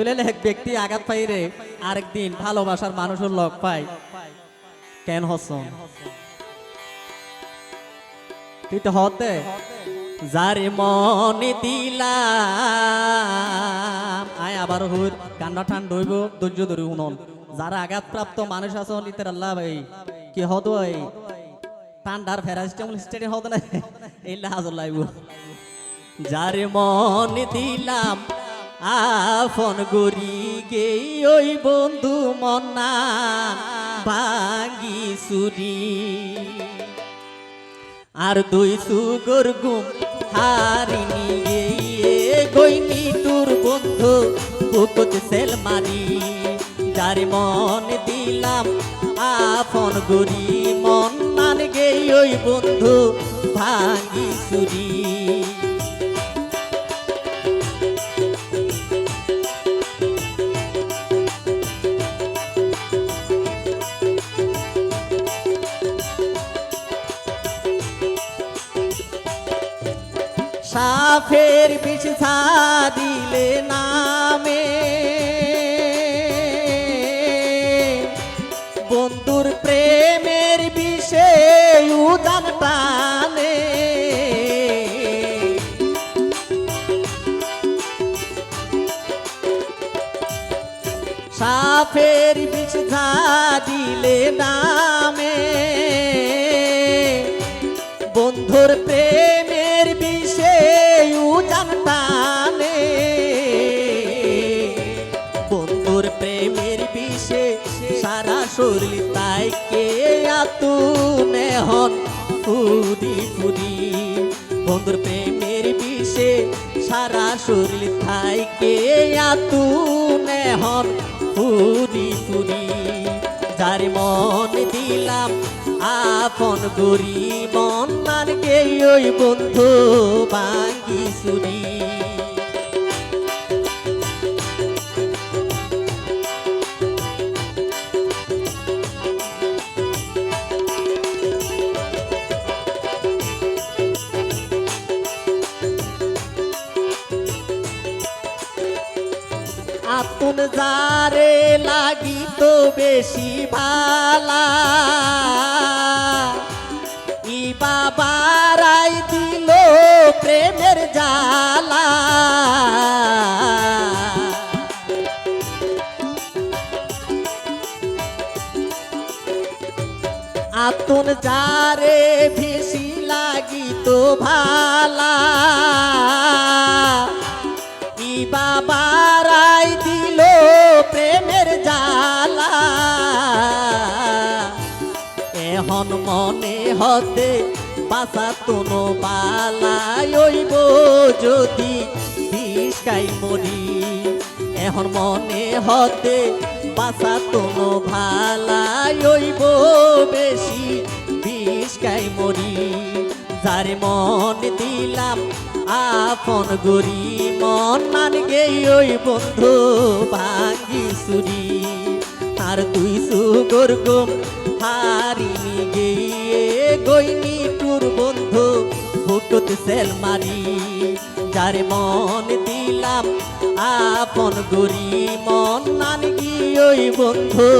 তুলে এক ব্যক্তি আঘাত পাইরে আরেকদিন ভালোবাসার মানুষের লগ পাই কেন হসন তুই হতে মনে দিলাম, আয় আবার হুর কান্না ধৈর্য ধরে উনন। মানুষ আছে নিতে আল্লাহ ভাই। কি হদ এই ঠান্ডার ফেরাস্টামুল স্টেডি হদ না? এই লাজ লাইব। যারে মন দিলাম আফন গরি গে ওই বন্ধু মনা ভাঙ্গি সুরি আর দুই সুগর গুম হারিনি গিয়ে গইনি তোর বন্ধু বুকত সেল মারি। যার মন দিলাম আপন গরি, মন মান গে ওই বন্ধু ভাঙ্গি সুরি সাফের বিষ দিলে নামে। বন্ধুর প্রেমের বিষে উদান টানে সাফের বিষ দিলে নামে। বন্ধুর প্রেমের সারা শরীর তাই কে আতুনে হন ফুরি ফুরি বন্ধুর প্রেমের বিষে সারা শরীর তাই কে আতুনে হন ফুরি ফুরি যার মন দিলাম আপন গরি মন মান ওই বন্ধু বাঙ্গি সুরি আতুন যারে লাগি তো বেশি ভালা। ই বাবারাই দিল প্রেমের জালা আতুন যারে ভেসি লাগি তো ভালা। ই বাবারাই এখন মনে হতে বাসা তুনো বালাই ওইব যদি বিষকাই মরি এখন মনে হতে বাসা তুনো ভালাই ওইব বেশি বিষকাই মরি যার মন দিলাম আপন গরি মন মান গে ওই বন্ধু ভাঙ্গি সুরি আর তুই সুগর গম হারিনি গিয়ে গইনি তোর বন্ধু। ভুকত সেল মারি, যার মন দিলাম আপন গরি। মন গিয়ে ওই বন্ধু।